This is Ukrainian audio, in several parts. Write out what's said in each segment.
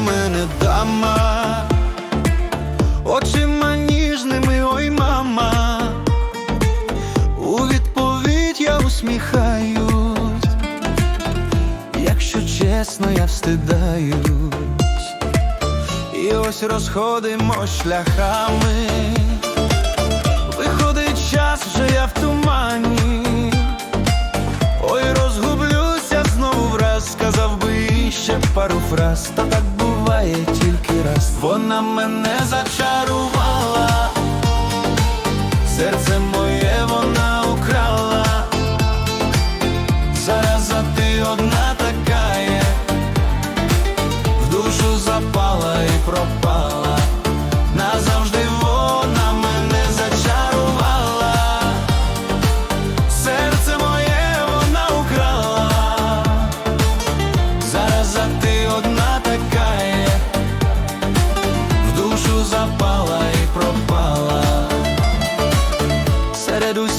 мене дама, очима ніжними, ой мама, у відповідь я усміхаюсь, якщо чесно, я встидаюсь, і ось розходимо шляхами. Виходить час, вже я в тумані. Ой, розгублюся знову враз, сказав би ще пару фраз, Вона мене зачарувала,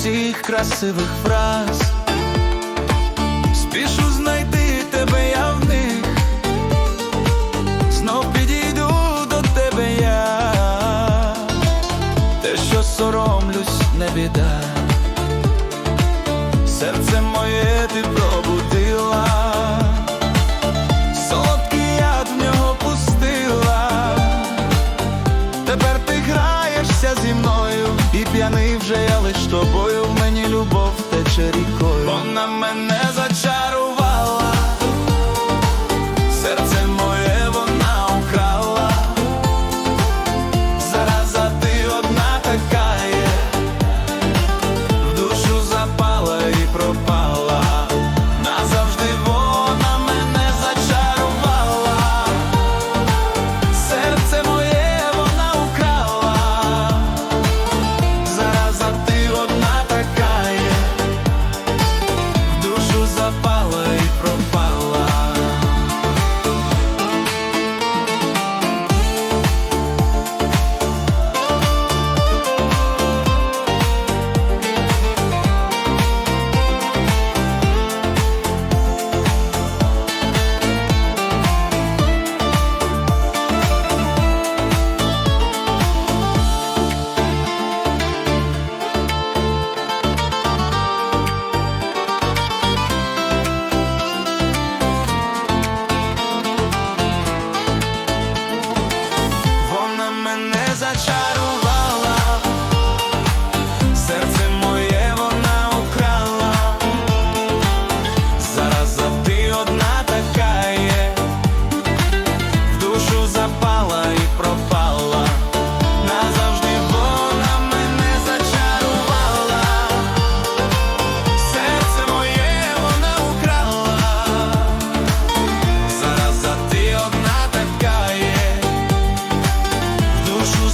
усіх красивих фраз, спішу знайти тебе я в них, знов підійду до тебе я, те, що соромлюсь, не біда. Серце моє вже я лиш тобою. В мені любов тече рікою. Вона мене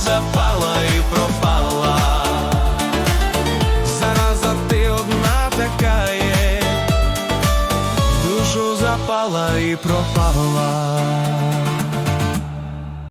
запала і пропала. Зараза ти одна така є, душу запала і пропала.